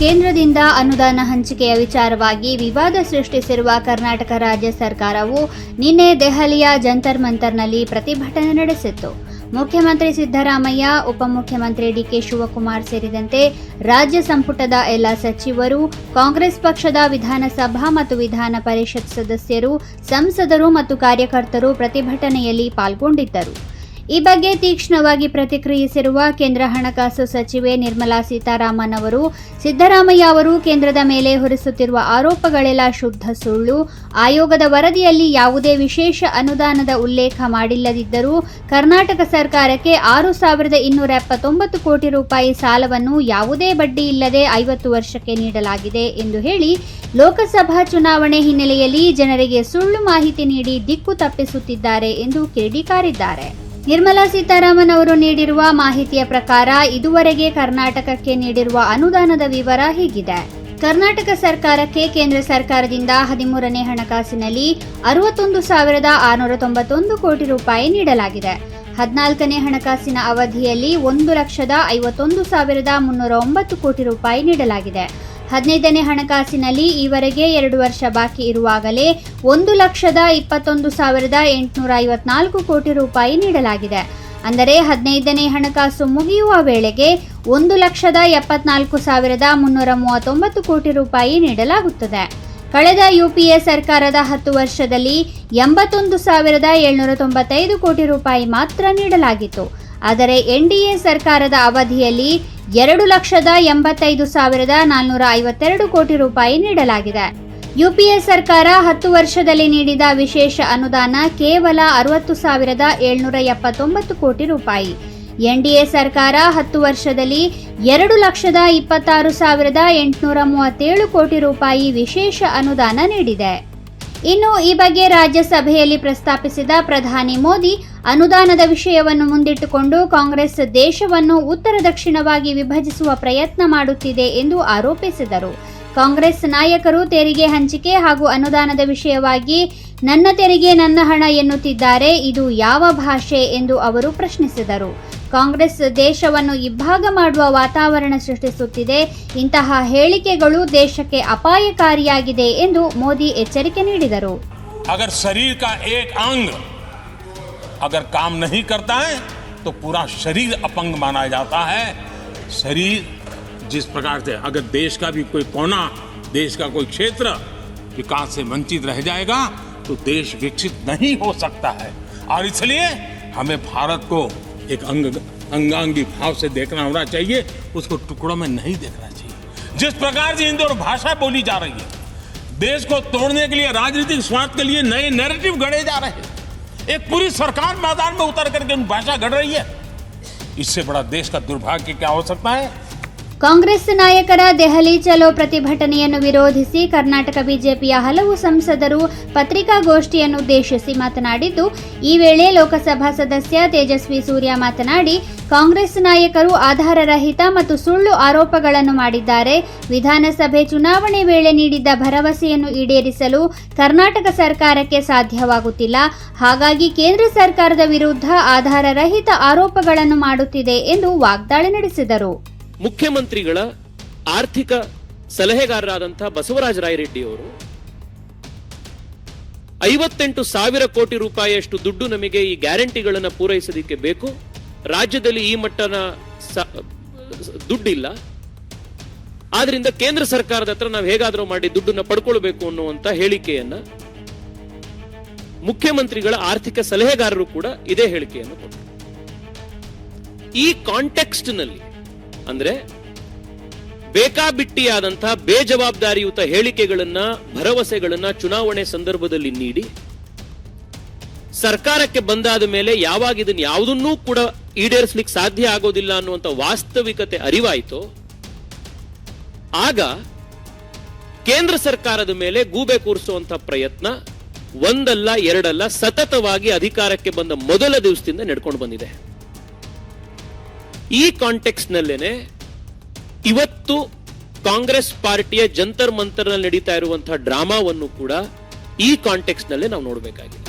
ಕೇಂದ್ರದಿಂದ ಅನುದಾನ ಹಂಚಿಕೆಯ ವಿಚಾರವಾಗಿ ವಿವಾದ ಸೃಷ್ಟಿಸಿರುವ ಕರ್ನಾಟಕ ರಾಜ್ಯ ಸರ್ಕಾರವು ನಿನ್ನೆ ದೆಹಲಿಯ ಜಂತರ್ ಮಂತರ್ನಲ್ಲಿ ಪ್ರತಿಭಟನೆ ನಡೆಸಿತ್ತು. ಮುಖ್ಯಮಂತ್ರಿ ಸಿದ್ದರಾಮಯ್ಯ, ಉಪಮುಖ್ಯಮಂತ್ರಿ ಡಿಕೆ ಶಿವಕುಮಾರ್ ಸೇರಿದಂತೆ ರಾಜ್ಯ ಸಂಪುಟದ ಎಲ್ಲ ಸಚಿವರು, ಕಾಂಗ್ರೆಸ್ ಪಕ್ಷದ ವಿಧಾನಸಭಾ ಮತ್ತು ವಿಧಾನ ಪರಿಷತ್ ಸದಸ್ಯರು, ಸಂಸದರು ಮತ್ತು ಕಾರ್ಯಕರ್ತರು ಪ್ರತಿಭಟನೆಯಲ್ಲಿ ಪಾಲ್ಗೊಂಡಿದ್ದರು. ಈ ಬಗ್ಗೆ ತೀಕ್ಷ್ಣವಾಗಿ ಪ್ರತಿಕ್ರಿಯಿಸಿರುವ ಕೇಂದ್ರ ಹಣಕಾಸು ಸಚಿವೆ ನಿರ್ಮಲಾ ಸೀತಾರಾಮನ್ ಅವರು, ಸಿದ್ದರಾಮಯ್ಯ ಅವರು ಕೇಂದ್ರದ ಮೇಲೆ ಹೊರಿಸುತ್ತಿರುವ ಆರೋಪಗಳೆಲ್ಲ ಶುದ್ಧ ಸುಳ್ಳು. ಆಯೋಗದ ವರದಿಯಲ್ಲಿ ಯಾವುದೇ ವಿಶೇಷ ಅನುದಾನದ ಉಲ್ಲೇಖ ಮಾಡಿಲ್ಲದಿದ್ದರೂ, ಕರ್ನಾಟಕ ಸರ್ಕಾರಕ್ಕೆ ಆರು ಸಾವಿರದ ಇನ್ನೂರ ಎಪ್ಪತ್ತೊಂಬತ್ತು ಕೋಟಿ ರೂಪಾಯಿ ಸಾಲವನ್ನು ಯಾವುದೇ ಬಡ್ಡಿ ಇಲ್ಲದೆ ಐವತ್ತು ವರ್ಷಕ್ಕೆ ನೀಡಲಾಗಿದೆ ಎಂದು ಹೇಳಿ, ಲೋಕಸಭಾ ಚುನಾವಣೆ ಹಿನ್ನೆಲೆಯಲ್ಲಿ ಜನರಿಗೆ ಸುಳ್ಳು ಮಾಹಿತಿ ನೀಡಿ ದಿಕ್ಕು ತಪ್ಪಿಸುತ್ತಿದ್ದಾರೆ ಎಂದು ಕಿಡಿಕಾರಿದ್ದಾರೆ. ನಿರ್ಮಲಾ ಸೀತಾರಾಮನ್ ಅವರು ನೀಡಿರುವ ಮಾಹಿತಿಯ ಪ್ರಕಾರ ಇದುವರೆಗೆ ಕರ್ನಾಟಕಕ್ಕೆ ನೀಡಿರುವ ಅನುದಾನದ ವಿವರ ಹೀಗಿದೆ. ಕರ್ನಾಟಕ ಸರ್ಕಾರಕ್ಕೆ ಕೇಂದ್ರ ಸರ್ಕಾರದಿಂದ ಹದಿಮೂರನೇ ಹಣಕಾಸಿನಲ್ಲಿ ಅರವತ್ತೊಂದು ಸಾವಿರದ ಆರುನೂರ ತೊಂಬತ್ತೊಂದು ಕೋಟಿ ರೂಪಾಯಿ ನೀಡಲಾಗಿದೆ. ಹದಿನಾಲ್ಕನೇ ಹಣಕಾಸಿನ ಅವಧಿಯಲ್ಲಿ ಒಂದು ಲಕ್ಷದ ಐವತ್ತೊಂದು ಸಾವಿರದ ಮುನ್ನೂರ ಒಂಬತ್ತು ಕೋಟಿ ರೂಪಾಯಿ ನೀಡಲಾಗಿದೆ. ಹದಿನೈದನೇ ಹಣಕಾಸಿನಲ್ಲಿ ಈವರೆಗೆ ಎರಡು ವರ್ಷ ಬಾಕಿ ಇರುವಾಗಲೇ ಒಂದು ಲಕ್ಷದ ಇಪ್ಪತ್ತೊಂದು ಸಾವಿರದ ಎಂಟುನೂರ ಐವತ್ನಾಲ್ಕು ಕೋಟಿ ರೂಪಾಯಿ ನೀಡಲಾಗಿದೆ. ಅಂದರೆ ಹದಿನೈದನೇ ಹಣಕಾಸು ಮುಗಿಯುವ ವೇಳೆಗೆ ಒಂದು ಲಕ್ಷದ ಎಪ್ಪತ್ನಾಲ್ಕು ಸಾವಿರದ ಮುನ್ನೂರ ಮೂವತ್ತೊಂಬತ್ತು ಕೋಟಿ ರೂಪಾಯಿ ನೀಡಲಾಗುತ್ತದೆ. ಕಳೆದ ಯುಪಿಎ ಸರ್ಕಾರದ ಹತ್ತು ವರ್ಷದಲ್ಲಿ ಎಂಬತ್ತೊಂದು ಸಾವಿರದ ಏಳ್ನೂರ ತೊಂಬತ್ತೈದು ಕೋಟಿ ರೂಪಾಯಿ ಮಾತ್ರ ನೀಡಲಾಗಿತ್ತು. ಆದರೆ ಎನ್ಡಿಎ ಸರ್ಕಾರದ ಅವಧಿಯಲ್ಲಿ ಎರಡು ಲಕ್ಷದ ಎಂಬತ್ತೈದು ಸಾವಿರದ ನಾಲ್ನೂರ ಐವತ್ತೆರಡು ಕೋಟಿ ರೂಪಾಯಿ ನೀಡಲಾಗಿದೆ. ಯುಪಿಎ ಸರ್ಕಾರ ಹತ್ತು ವರ್ಷದಲ್ಲಿ ನೀಡಿದ ವಿಶೇಷ ಅನುದಾನ ಕೇವಲ ಅರವತ್ತು ಸಾವಿರದ ಏಳ್ನೂರ ಎಪ್ಪತ್ತೊಂಬತ್ತು ಕೋಟಿ ರೂಪಾಯಿ. ಎನ್ಡಿಎ ಸರ್ಕಾರ ಹತ್ತು ವರ್ಷದಲ್ಲಿ ಎರಡು ಲಕ್ಷದ ಇಪ್ಪತ್ತಾರು ಸಾವಿರದ ಎಂಟುನೂರ ಮೂವತ್ತೇಳು ಕೋಟಿ ರೂಪಾಯಿ ವಿಶೇಷ ಅನುದಾನ ನೀಡಿದೆ. ಇನ್ನು ಈ ಬಗ್ಗೆ ರಾಜ್ಯಸಭೆಯಲ್ಲಿ ಪ್ರಸ್ತಾಪಿಸಿದ ಪ್ರಧಾನಿ ಮೋದಿ, ಅನುದಾನದ ವಿಷಯವನ್ನು ಮುಂದಿಟ್ಟುಕೊಂಡು ಕಾಂಗ್ರೆಸ್ ದೇಶವನ್ನು ಉತ್ತರ ದಕ್ಷಿಣವಾಗಿ ವಿಭಜಿಸುವ ಪ್ರಯತ್ನ ಮಾಡುತ್ತಿದೆ ಎಂದು ಆರೋಪಿಸಿದರು. ಕಾಂಗ್ರೆಸ್ ನಾಯಕರು ತೆರಿಗೆ ಹಂಚಿಕೆ ಹಾಗೂ ಅನುದಾನದ ವಿಷಯವಾಗಿ ನನ್ನ ತೆರಿಗೆ ನನ್ನ ಹಣ ಎನ್ನುತ್ತಿದ್ದಾರೆ, ಇದು ಯಾವ ಭಾಷೆ ಎಂದು ಅವರು ಪ್ರಶ್ನಿಸಿದರು. ಕಾಂಗ್ರೆಸ್ ದೇಶವನ್ನು ಇಬ್ಬಾಗ ಮಾಡುವ ವಾತಾವರಣ ಸೃಷ್ಟಿಸುತ್ತಿದೆ ಇಂತಹ ಹೇಳಿಕೆಗಳು ದೇಶಕ್ಕೆ ಅಪಾಯಕಾರಿಯಾಗಿದೆ ಎಂದು ಮೋದಿ ಎಚ್ಚರಿಕೆ ನೀಡಿದರು अगर शरीर का एक अंग अगर काम नहीं करता है तो पूरा शरीर अपंग माना जाता है शरीर जिस प्रकार से अगर देश का भी कोई कोना देश का कोई क्षेत्र विकास से वंचित रह जाएगा तो देश विकसित नहीं हो सकता है और इसलिए हमें भारत को एक अंग, अंगांगी भाव से देखना होना चाहिए, उसको टुकड़ों में नहीं देखना चाहिए। जिस प्रकार से हिंदी और भाषा बोली जा रही है, देश को तोड़ने के लिए, राजनीतिक स्वार्थ के लिए नए नैरेटिव गढ़े जा रहे हैं। एक पूरी सरकार मैदान में उतर करके भाषा गढ़ रही है। इससे बड़ा देश का दुर्भाग्य क्या हो सकता है? ಕಾಂಗ್ರೆಸ್ ನಾಯಕರ ದೆಹಲಿ ಚಲೋ ಪ್ರತಿಭಟನೆಯನ್ನು ವಿರೋಧಿಸಿ ಕರ್ನಾಟಕ ಬಿಜೆಪಿಯ ಹಲವು ಸಂಸದರು ಪತ್ರಿಕಾಗೋಷ್ಠಿಯನ್ನುದ್ದೇಶಿಸಿ ಮಾತನಾಡಿದ್ದು, ಈ ವೇಳೆ ಲೋಕಸಭಾ ಸದಸ್ಯ ತೇಜಸ್ವಿ ಸೂರ್ಯ ಮಾತನಾಡಿ, ಕಾಂಗ್ರೆಸ್ ನಾಯಕರು ಆಧಾರರಹಿತ ಮತ್ತು ಸುಳ್ಳು ಆರೋಪಗಳನ್ನು ಮಾಡಿದ್ದಾರೆ. ವಿಧಾನಸಭೆ ಚುನಾವಣೆ ವೇಳೆ ನೀಡಿದ್ದ ಭರವಸೆಯನ್ನು ಈಡೇರಿಸಲು ಕರ್ನಾಟಕ ಸರ್ಕಾರಕ್ಕೆ ಸಾಧ್ಯವಾಗುತ್ತಿಲ್ಲ. ಹಾಗಾಗಿ ಕೇಂದ್ರ ಸರ್ಕಾರದ ವಿರುದ್ಧ ಆಧಾರರಹಿತ ಆರೋಪಗಳನ್ನು ಮಾಡುತ್ತಿದೆ ಎಂದು ವಾಗ್ದಾಳಿ ನಡೆಸಿದರು. ಮುಖ್ಯಮಂತ್ರಿಗಳ ಆರ್ಥಿಕ ಸಲಹೆಗಾರರಾದಂತಹ ಬಸವರಾಜ ರಾಯರೆಡ್ಡಿ ಅವರು ಐವತ್ತೆಂಟು ಸಾವಿರ ಕೋಟಿ ರೂಪಾಯಿಯಷ್ಟು ದುಡ್ಡು ನಮಗೆ ಈ ಗ್ಯಾರಂಟಿಗಳನ್ನು ಪೂರೈಸೋದಕ್ಕೆ ಬೇಕು. ರಾಜ್ಯದಲ್ಲಿ ಈ ಮಟ್ಟನ ದುಡ್ಡಿಲ್ಲ. ಆದ್ರಿಂದ ಕೇಂದ್ರ ಸರ್ಕಾರದ ಹತ್ರ ನಾವು ಹೇಗಾದರೂ ಮಾಡಿ ದುಡ್ಡನ್ನ ಪಡ್ಕೊಳ್ಬೇಕು ಅನ್ನುವಂತ ಹೇಳಿಕೆಯನ್ನ ಮುಖ್ಯಮಂತ್ರಿಗಳ ಆರ್ಥಿಕ ಸಲಹೆಗಾರರು ಕೂಡ ಇದೇ ಹೇಳಿಕೆಯನ್ನು ಕೊಟ್ಟರು. ಈ ಕಾಂಟೆಕ್ಸ್ಟ್ನಲ್ಲಿ ಅಂದ್ರೆ ಬೇಕಾಬಿಟ್ಟಿಯಾದಂತಹ ಬೇಜವಾಬ್ದಾರಿಯುತ ಹೇಳಿಕೆಗಳನ್ನ, ಭರವಸೆಗಳನ್ನ ಚುನಾವಣೆ ಸಂದರ್ಭದಲ್ಲಿ ನೀಡಿ, ಸರ್ಕಾರಕ್ಕೆ ಬಂದಾದ ಮೇಲೆ ಯಾವಾಗ ಇದನ್ನ ಯಾವುದನ್ನೂ ಕೂಡ ಈಡೇರಿಸಲಿಕ್ಕೆ ಸಾಧ್ಯ ಆಗೋದಿಲ್ಲ ಅನ್ನುವಂತ ವಾಸ್ತವಿಕತೆ ಅರಿವಾಯಿತು. ಆಗ ಕೇಂದ್ರ ಸರ್ಕಾರದ ಮೇಲೆ ಗೂಬೆ ಕೂರಿಸುವಂತಹ ಪ್ರಯತ್ನ, ಒಂದಲ್ಲ ಎರಡಲ್ಲ ಸತತವಾಗಿ ಅಧಿಕಾರಕ್ಕೆ ಬಂದ ಮೊದಲ ದಿವಸದಿಂದ ನಡ್ಕೊಂಡು ಬಂದಿದೆ. ಈ ಕಾಂಟೆಕ್ಸ್ನಲ್ಲೇನೆ ಇವತ್ತು ಕಾಂಗ್ರೆಸ್ ಪಾರ್ಟಿಯ ಜಂತರ್ ಮಂತರ್ನಲ್ಲಿ ನಡೀತಾ ಇರುವಂತಹ ಡ್ರಾಮಾವನ್ನು ಕೂಡ ಈ ಕಾಂಟೆಕ್ಸ್ನಲ್ಲೇ ನಾವು ನೋಡಬೇಕಾಗಿದೆ.